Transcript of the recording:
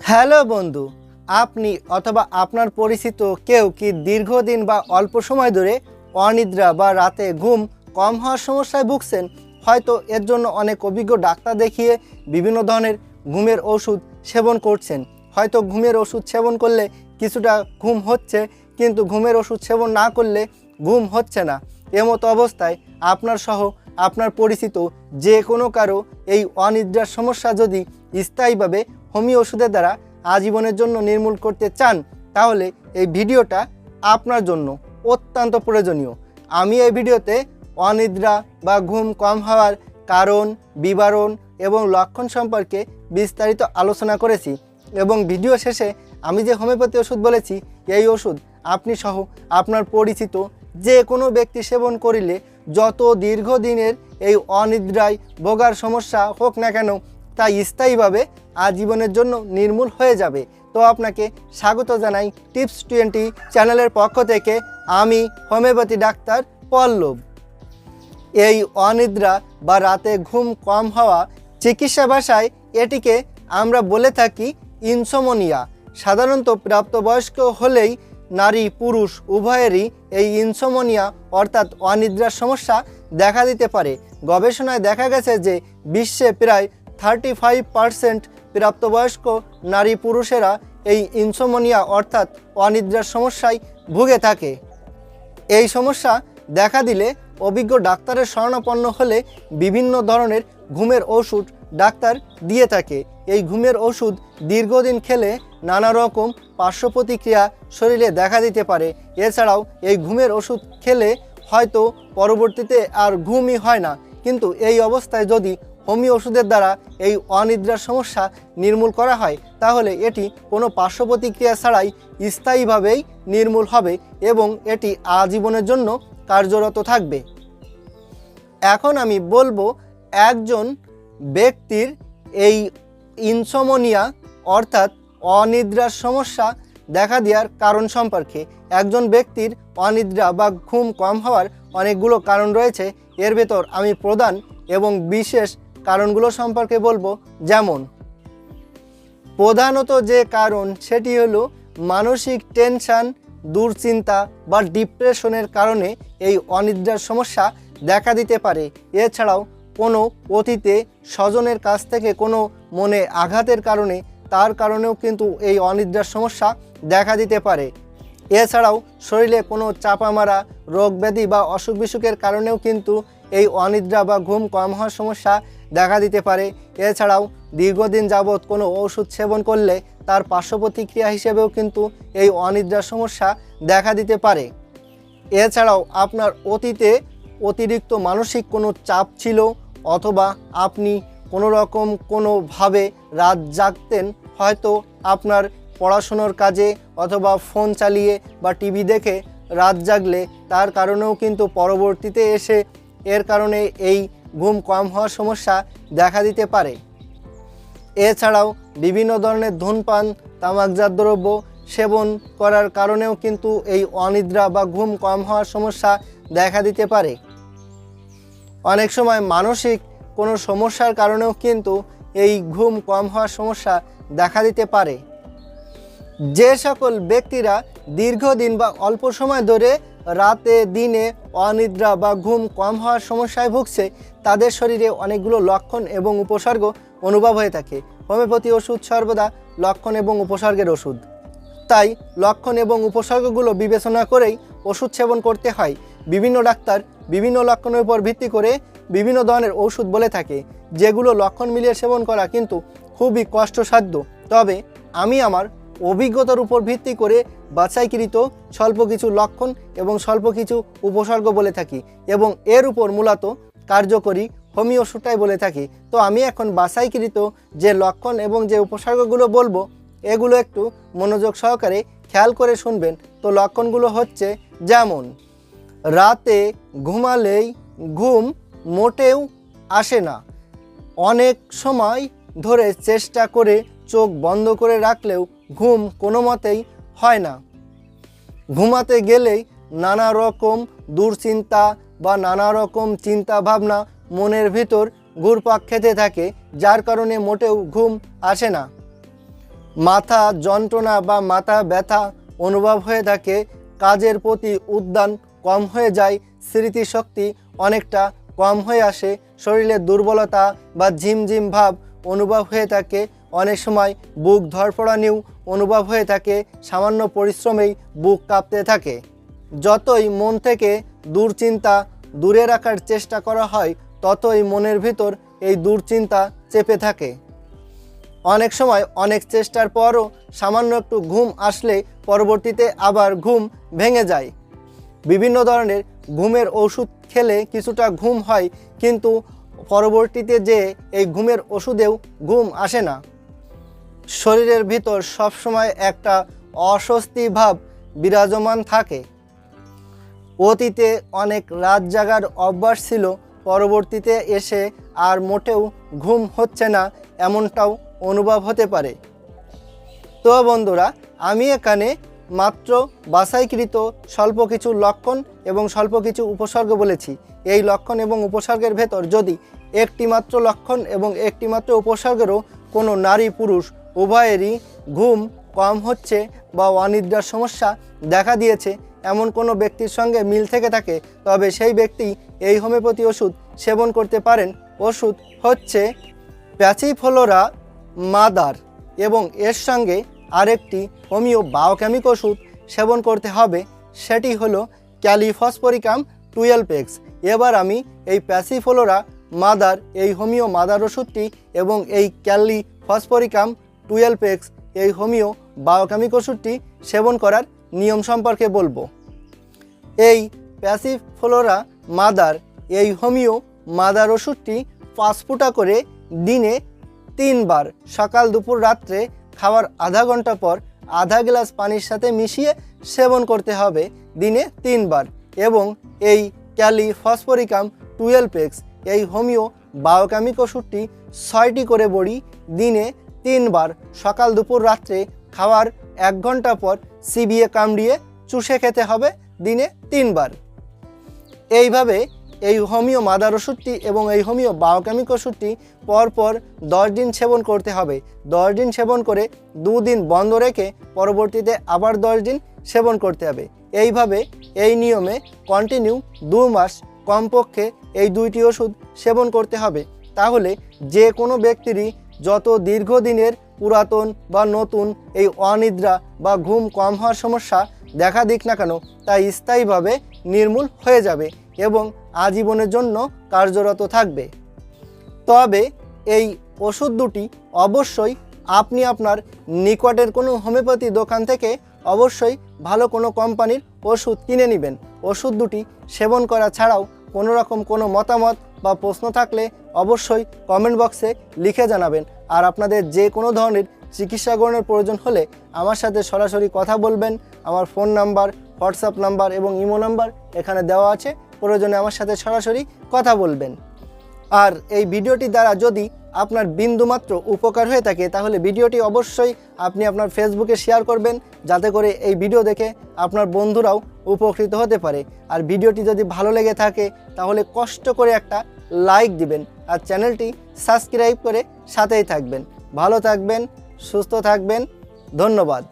Hello বন্ধু, আপনি অথবা আপনার পরিচিত কেউ কি দীর্ঘদিন বা অল্প সময় ধরে অনিদ্রা বা রাতে ঘুম কম হওয়ার সমস্যায় ভুগছেন? হয়তো এর জন্য অনেক অভিজ্ঞ ডাক্তার দেখিয়ে বিভিন্ন ধরনের ঘুমের ওষুধ সেবন করছেন। হয়তো ঘুমের ওষুধ সেবন করলে কিছুটা ঘুম হচ্ছে, কিন্তু ঘুমের ওষুধ সেবন না করলে ঘুম হচ্ছে না। এমতো অবস্থায় আপনার সহ আপনার পরিচিত যে কোনো কারও এই অনিদ্রার সমস্যা যদি স্থায়ীভাবে হোমিও ওষুধের দ্বারা আজীবনের জন্য নির্মূল করতে চান, তাহলে এই ভিডিওটা আপনার জন্য অত্যন্ত প্রয়োজনীয়। আমি এই ভিডিওতে অনিদ্রা বা ঘুম কম হওয়ার কারণ, বিবরণ এবং লক্ষণ সম্পর্কে বিস্তারিত আলোচনা করেছি এবং ভিডিও শেষে আমি যে হোমিওপ্যাথি ওষুধ বলেছি, এই ওষুধ আপনি সহ আপনার পরিচিত যে কোনো ব্যক্তি সেবন করিলে যত দীর্ঘদিনের এই অনিদ্রায় ভোগার সমস্যা হোক না কেন, তা স্থায়ীভাবে আজীবনের জন্য নির্মূল হয়ে যাবে। তো আপনাকে স্বাগত জানাই টিপস টোয়েন্টি চ্যানেলের পক্ষ থেকে। আমি হোমিওপ্যাথি ডাক্তার পল্লব। এই অনিদ্রা বা রাতে ঘুম কম হওয়া চিকিৎসা ভাষায় এটিকে আমরা বলে থাকি ইনসোমোনিয়া। সাধারণত প্রাপ্তবয়স্ক হলেই নারী পুরুষ উভয়েরই এই ইনসোমোনিয়া অর্থাৎ অনিদ্রার সমস্যা দেখা দিতে পারে। গবেষণায় দেখা গেছে যে বিশ্বে প্রায় থার্টি ফাইভ পারসেন্ট প্রাপ্তবয়স্ক নারী পুরুষেরা এই ইনসোমোনিয়া অর্থাৎ অনিদ্রার সমস্যায় ভুগে থাকে। এই সমস্যা দেখা দিলে অভিজ্ঞ ডাক্তারের শরণাপন্ন হলে বিভিন্ন ধরনের ঘুমের ওষুধ ডাক্তার দিয়ে থাকে। এই ঘুমের ওষুধ দীর্ঘদিন খেলে নানা রকম পার্শ্ব প্রতিক্রিয়া শরীরে দেখা দিতে পারে। এছাড়াও এই ঘুমের ওষুধ খেলে হয়তো পরবর্তীতে আর ঘুমই হয় না। কিন্তু এই অবস্থায় যদি হোমিও ওষুধের দ্বারা এই অনিদ্রার সমস্যা নির্মূল করা হয়, তাহলে এটি কোনো পার্শ্ব প্রতিক্রিয়া ছাড়াই স্থায়ীভাবেই নির্মূল হবে এবং এটি আজীবনের জন্য কার্যরত থাকবে। এখন আমি বলব একজন ব্যক্তির এই ইনসমোনিয়া অর্থাৎ অনিদ্রার সমস্যা দেখা দেওয়ার কারণ সম্পর্কে। একজন ব্যক্তির অনিদ্রা বা ঘুম কম হওয়ার অনেকগুলো কারণ রয়েছে। এর ভেতর আমি প্রধান এবং বিশেষ কারণগুলো সম্পর্কে বলব। যেমন, প্রধানত যে কারণ সেটি হলো মানসিক টেনশান, দুশ্চিন্তা বা ডিপ্রেশনের কারণে এই অনিদ্রার সমস্যা দেখা দিতে পারে। এছাড়াও কোনো অতীতে স্বজনের কাছ থেকে কোনো মনে আঘাতের কারণে তার কারণেও কিন্তু এই অনিদ্রার সমস্যা দেখা দিতে পারে। এছাড়াও শরীরে কোনো চাপা মারা রোগ ব্যাধি বা অসুখ বিসুখের কারণেও কিন্তু এই অনিদ্রা বা ঘুম কম হওয়ার সমস্যা দেখা দিতে পারে। এছাড়াও দীর্ঘদিন যাবৎ কোনো ওষুধ সেবন করলে তার পার্শ্ব প্রতিক্রিয়া হিসেবেও কিন্তু এই অনিদ্রা সমস্যা দেখা দিতে পারে। এছাড়াও আপনার অতীতে অতিরিক্ত মানসিক কোনো চাপ ছিল অথবা আপনি কোনো রকম কোনোভাবে রাত জাগতেন, হয়তো আপনার পড়াশুনোর কাজে অথবা ফোন চালিয়ে বা টিভি দেখে রাত জাগলে তার কারণেও কিন্তু পরবর্তীতে এসে এর কারণে এই ঘুম কম হওয়ার সমস্যা দেখা দিতে পারে। এছাড়াও বিভিন্ন ধরনের ধূমপান, তামাকজাত দ্রব্য সেবন করার কারণেও কিন্তু এই অনিদ্রা বা ঘুম কম হওয়ার সমস্যা দেখা দিতে পারে। অনেক সময় মানসিক কোনো সমস্যার কারণেও কিন্তু এই ঘুম কম হওয়ার সমস্যা দেখা দিতে পারে। যে সকল ব্যক্তিরা দীর্ঘদিন বা অল্প সময় ধরে রাতে, দিনে অনিদ্রা বা ঘুম কম হওয়ার সমস্যায় ভুগছে, তাদের শরীরে অনেকগুলো লক্ষণ এবং উপসর্গ অনুভব হয়ে থাকে। হোমিওপ্যাথি ওষুধ সর্বদা লক্ষণ এবং উপসর্গের ওষুধ। তাই লক্ষণ এবং উপসর্গগুলো বিবেচনা করেই ওষুধ সেবন করতে হয়। বিভিন্ন ডাক্তার বিভিন্ন লক্ষণের উপর ভিত্তি করে বিভিন্ন ধরনের ওষুধ বলে থাকে, যেগুলো লক্ষণ মিলিয়ে সেবন করা কিন্তু খুবই কষ্টসাধ্য। তবে আমি আমার অভিজ্ঞতার উপর ভিত্তি করে বাছাইকৃত স্বল্প কিছু লক্ষণ এবং স্বল্প কিছু উপসর্গ বলে থাকি এবং এর উপর মূলত কার্যকরী হোমিও ওষুধটাই বলে থাকি। তো আমি এখন বাছাইকৃত যে লক্ষণ এবং যে উপসর্গগুলো বলব, এগুলো একটু মনোযোগ সহকারে খেয়াল করে শুনবেন। তো লক্ষণগুলো হচ্ছে যেমন, রাতে ঘুমালেই ঘুম মোটেও আসে না। অনেক সময় ধরে চেষ্টা করে চোখ বন্ধ করে রাখলেও ঘুম কোনো মতেই হয় না। ঘুমাতে গেলেই নানা রকম দুশ্চিন্তা বা নানা রকম চিন্তা ভাবনা মনের ভিতর ঘুরপাক খেতে থাকে, যার কারণে মোটেও ঘুম আসে না। মাথা যন্ত্রণা বা মাথা ব্যথা অনুভব হয়ে থাকে, কাজের প্রতি উদ্যান কম হয়ে যায়, স্মৃতিশক্তি অনেকটা কম হয়ে আসে, শরীরে দুর্বলতা বা ঝিমঝিম ভাব অনুভব হয়ে থাকে। অনেক সময় বুক ধরপড়ানিও অনুভব হয়ে থাকে। সামান্য পরিশ্রমেই বুক কাঁপতে থাকে। যতই মন থেকে দুশ্চিন্তা দূরে রাখার চেষ্টা করা হয়, ততই মনের ভিতর এই দুশ্চিন্তা চেপে থাকে। অনেক সময় অনেক চেষ্টার পরও সামান্য একটু ঘুম আসলে পরবর্তীতে আবার ঘুম ভেঙে যায়। বিভিন্ন ধরনের ঘুমের ওষুধ খেলে কিছুটা ঘুম হয়, কিন্তু পরবর্তীতে যে এই ঘুমের ওষুধেও ঘুম আসে না। শরীরের ভিতর সবসময় একটা অস্বস্তি ভাব বিরাজমান থাকে। অতীতে অনেক রাত জাগার অভ্যাস ছিল, পরবর্তীতে এসে আর মোটেও ঘুম হচ্ছে না এমনটাও অনুভব হতে পারে। তো বন্ধুরা, আমি এখানে মাত্র বাছাইকৃত স্বল্প কিছু লক্ষণ এবং স্বল্প কিছু উপসর্গ বলেছি। এই লক্ষণ এবং উপসর্গের ভেতর যদি একটি মাত্র লক্ষণ এবং একটি মাত্র উপসর্গেরও কোনো নারী পুরুষ উভয়েরই ঘুম কম হচ্ছে বা অনিদ্রার সমস্যা দেখা দিয়েছে, এমন কোনো ব্যক্তির সঙ্গে মিল থেকে থাকে, তবে সেই ব্যক্তি এই হোমিওপ্যাথি ওষুধ সেবন করতে পারেন। ওষুধ হচ্ছে প্যাচিফলোরা মাদার এবং এর সঙ্গে আরেকটি হোমিও বায়োকেমিক ওষুধ সেবন করতে হবে, সেটি হলো ক্যালিফসপরিকাম টুয়েলভ এক্স। এবার আমি এই প্যাসিফলোরা মাদার, এই হোমিও মাদার ওষুধটি এবং এই ক্যালি ফসফরিকাম টুয়েলভ এক্স, এই হোমিও বায়োকামিক ওষুধটি সেবন করার নিয়ম সম্পর্কে বলব। এই প্যাসিফ্লোরা মাদার, এই হোমিও মাদার ওষুধটি পাঁচ ফুটা করে দিনে তিনবার, সকাল, দুপুর, রাত্রে খাওয়ার আধা ঘণ্টা পর আধা গ্লাস পানির সাথে মিশিয়ে সেবন করতে হবে, দিনে তিনবার। এবং এই ক্যালি ফসফরিকাম টুয়েলভ এক্স এই হোমিও বায়োকেমিক ওষুধটি ছয়টি করে বড়ি দিনে তিনবার সকাল দুপুর রাত্রে খাওয়ার এক ঘণ্টা পর চিবিয়ে কামড়িয়ে চুষে খেতে হবে দিনে তিনবার। এইভাবে এই হোমিও মাদার ওষুধটি এবং এই হোমিও বায়োকেমিক ওষুধটি পরপর দশ দিন সেবন করতে হবে। দশ দিন সেবন করে দুদিন বন্ধ রেখে পরবর্তীতে আবার দশ দিন সেবন করতে হবে। এইভাবে এই নিয়মে কন্টিনিউ দু মাস কমপক্ষে এই দুইটি ওষুধ সেবন করতে হবে। তাহলে যে কোনো ব্যক্তিরই যত দীর্ঘদিনের পুরাতন বা নতুন এই অনিদ্রা বা ঘুম কম হওয়ার সমস্যা দেখা দিক না কেন তা স্থায়ীভাবে নির্মূল হয়ে যাবে এবং আজীবনের জন্য কার্যরত থাকবে। তবে এই ওষুধ দুটি অবশ্যই আপনি আপনার নিকটের কোনো হোমিওপ্যাথি দোকান থেকে অবশ্যই ভালো কোনো কোম্পানির ওষুধ কিনে নেবেন। ওষুধ দুটি সেবন করা ছাড়াও কোনো রকম কোনো মতামত বা প্রশ্ন থাকলে অবশ্যই কমেন্ট বক্সে লিখে জানাবেন। আর আপনাদের যে কোনো ধরনের চিকিৎসা গ্রহণের প্রয়োজন হলে আমার সাথে সরাসরি কথা বলবেন। আমার ফোন নাম্বার, হোয়াটসঅ্যাপ নাম্বার এবং ইমো নাম্বার এখানে দেওয়া আছে। প্রয়োজনে আমার সাথে সরাসরি কথা বলবেন। আর এই ভিডিওটি দ্বারা যদি আপনার বিন্দুমাত্র উপকার হয়ে থাকে, তাহলে ভিডিওটি অবশ্যই আপনি আপনার ফেসবুকে শেয়ার করবেন, যাতে করে এই ভিডিও দেখে আপনার বন্ধুরাও উপকৃত হতে পারে। আর ভিডিওটি যদি ভালো লেগে থাকে, তাহলে কষ্ট করে একটা লাইক দিবেন, আর চ্যানেলটি সাবস্ক্রাইব করে সাথেই থাকবেন। ভালো থাকবেন, সুস্থ থাকবেন, ধন্যবাদ।